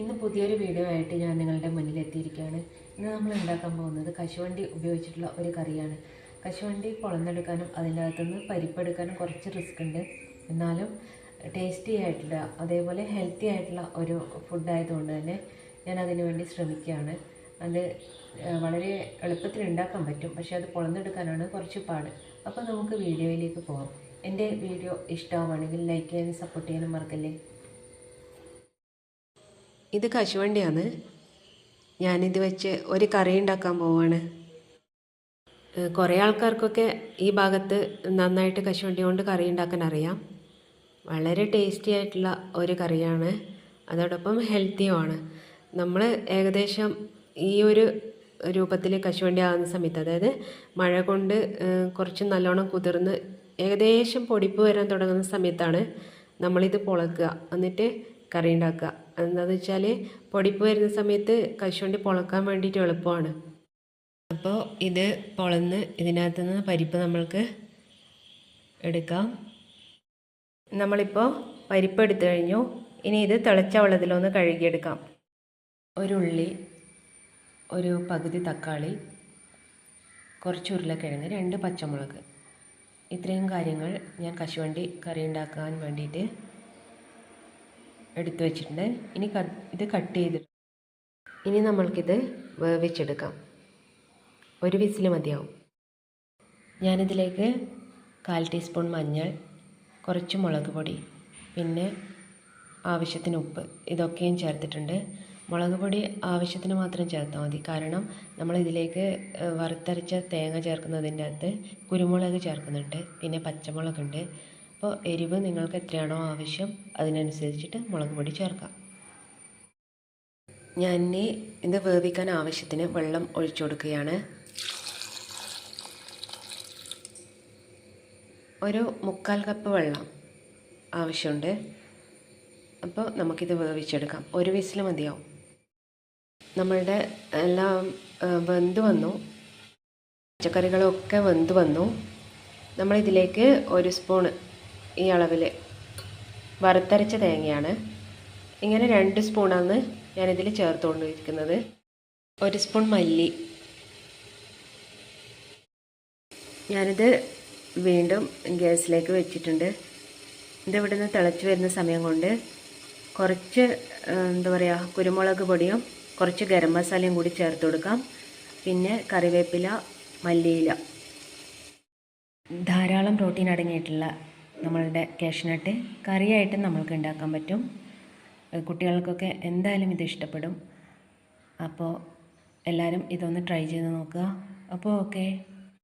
ഇന്ന് പുതിയൊരു വീഡിയോ ആയിട്ട് ഞാൻ നിങ്ങളുടെ മുന്നിൽ എത്തിയിരിക്കുകയാണ്. ഇന്ന് നമ്മൾ ഉണ്ടാക്കാൻ പോകുന്നത് കശുവണ്ടി ഉപയോഗിച്ചിട്ടുള്ള ഒരു കറിയാണ്. കശുവണ്ടി പൊളന്നെടുക്കാനും അതിന്റെ അകത്തുനിന്ന് പരിപ്പെടുക്കാനും കുറച്ച് റിസ്ക് ഉണ്ട്. എന്നാലും ടേസ്റ്റി ആയിട്ടുള്ള അതേപോലെ ഹെൽത്തി ആയിട്ടുള്ള ഒരു ഫുഡായതുകൊണ്ട് തന്നെ ഞാൻ അതിനു വേണ്ടി ശ്രമിക്കുകയാണ്. അത് വളരെ എളുപ്പത്തിൽ ഉണ്ടാക്കാൻ പറ്റും. പക്ഷേ അത് പൊളന്നെടുക്കാനാണ് കുറച്ച് പാട്. അപ്പോൾ നമുക്ക് വീഡിയോയിലേക്ക് പോകാം എന്റെ വീഡിയോ ഇഷ്ടമാണെങ്കിൽ ലൈക്ക് ചെയ്യാനും സപ്പോർട്ട് ചെയ്യാനും മറക്കല്ലേ? ഇത് കശുവണ്ടിയാണ്. ഞാനിത് വെച്ച് ഒരു കറി ഉണ്ടാക്കാൻ പോവാണ്. കുറേ ആൾക്കാർക്കൊക്കെ ഈ ഭാഗത്ത് നന്നായിട്ട് കശുവണ്ടി കൊണ്ട് കറി ഉണ്ടാക്കാൻ അറിയാം. വളരെ ടേസ്റ്റി ആയിട്ടുള്ള ഒരു കറിയാണ്. അതോടൊപ്പം ഹെൽത്തിയുമാണ് നമ്മൾ ഏകദേശം ഈ ഒരു രൂപത്തിൽ കശുവണ്ടി ആകുന്ന സമയത്ത് അതായത് മഴ കൊണ്ട് കുറച്ച് നല്ലോണം കുതിർന്ന് ഏകദേശം പൊടിപ്പ് വരാൻ തുടങ്ങുന്ന സമയത്താണ് നമ്മളിത് പൊളക്കുക. എന്നിട്ട് കറി ഉണ്ടാക്കുക. എന്താണെന്ന് വെച്ചാൽ പൊടിപ്പ് വരുന്ന സമയത്ത് കശുവണ്ടി പൊളക്കാൻ വേണ്ടിയിട്ട് എളുപ്പമാണ്. അപ്പോൾ ഇത് പൊളന്ന് ഇതിനകത്ത് നിന്ന് പരിപ്പ് നമ്മൾക്ക് എടുക്കാം. നമ്മളിപ്പോൾ പരിപ്പ് എടുത്തു കഴിഞ്ഞു. ഇനി ഇത് തിളച്ച വെള്ളത്തിലൊന്ന് കഴുകിയെടുക്കാം. ഒരു ഉള്ളി ഒരു പകുതി തക്കാളി കുറച്ച് ഉരുളക്കിഴങ്ങ് രണ്ട് പച്ചമുളക്. ഇത്രയും കാര്യങ്ങൾ ഞാൻ കശുവണ്ടി കറി ഉണ്ടാക്കാൻ വേണ്ടിയിട്ട് എടുത്തു വെച്ചിട്ടുണ്ട്. ഇനി ഇത് കട്ട് ചെയ്തിട്ട് ഇനി നമ്മൾക്കിത് വേവിച്ചെടുക്കാം ഒരു വിസിൽ മതിയാവും. ഞാനിതിലേക്ക് കാൽ ടീസ്പൂൺ മഞ്ഞൾ കുറച്ച് മുളക് പൊടി പിന്നെ ആവശ്യത്തിന് ഉപ്പ് ഇതൊക്കെയും ചേർത്തിട്ടുണ്ട്. മുളക് പൊടി ആവശ്യത്തിന് മാത്രം ചേർത്താൽ മതി. കാരണം നമ്മൾ ഇതിലേക്ക് വറുത്തരച്ച തേങ്ങ ചേർക്കുന്നതിന്റെ അകത്ത് കുരുമുളക് ചേർക്കുന്നുണ്ട് പിന്നെ പച്ചമുളകുണ്ട്. അപ്പോൾ എരിവ് നിങ്ങൾക്ക് എത്രയാണോ ആവശ്യം അതിനനുസരിച്ചിട്ട് മുളക് പൊടി ചേർക്കാം. ഞാൻ ഇനി ഇത് വേവിക്കാൻ ആവശ്യത്തിന് വെള്ളം ഒഴിച്ചു കൊടുക്കുകയാണ്. ഒരു മുക്കാൽ കപ്പ് വെള്ളം ആവശ്യമുണ്ട്. അപ്പോൾ നമുക്കിത് വേവിച്ചെടുക്കാം. ഒരു വിസിൽ മതിയാവും നമ്മളുടെ എല്ലാം വെന്ത് വന്നു. പച്ചക്കറികളൊക്കെ വെന്ത് വന്നു. നമ്മളിതിലേക്ക് ഒരു സ്പൂൺ ഈ അളവിൽ വറുത്തരച്ച തേങ്ങയാണ്. ഇങ്ങനെ രണ്ട് സ്പൂണാണ് ഞാനിതിൽ ചേർത്തുകൊണ്ടിരിക്കുന്നത്. ഒരു സ്പൂൺ മല്ലി. ഞാനിത് വീണ്ടും ഗ്യാസിലേക്ക് വെച്ചിട്ടുണ്ട്. ഇത് നിന്ന് തിളച്ച് വരുന്ന സമയം കൊണ്ട് കുറച്ച് എന്താ പറയുക കുരുമുളക് പൊടിയും കുറച്ച് ഗരം മസാലയും കൂടി ചേർത്ത് കൊടുക്കാം. പിന്നെ കറിവേപ്പില മല്ലിയില. ധാരാളം പ്രോട്ടീൻ അടങ്ങിയിട്ടുള്ള നമ്മളുടെ കാഷ്നട്ട് കറിയായിട്ട് നമ്മൾക്ക് ഉണ്ടാക്കാൻ പറ്റും. കുട്ടികൾക്കൊക്കെ എന്തായാലും ഇത് ഇഷ്ടപ്പെടും. അപ്പോൾ എല്ലാവരും ഇതൊന്ന് ട്രൈ ചെയ്ത് നോക്കുക. അപ്പോൾ ഓക്കെ.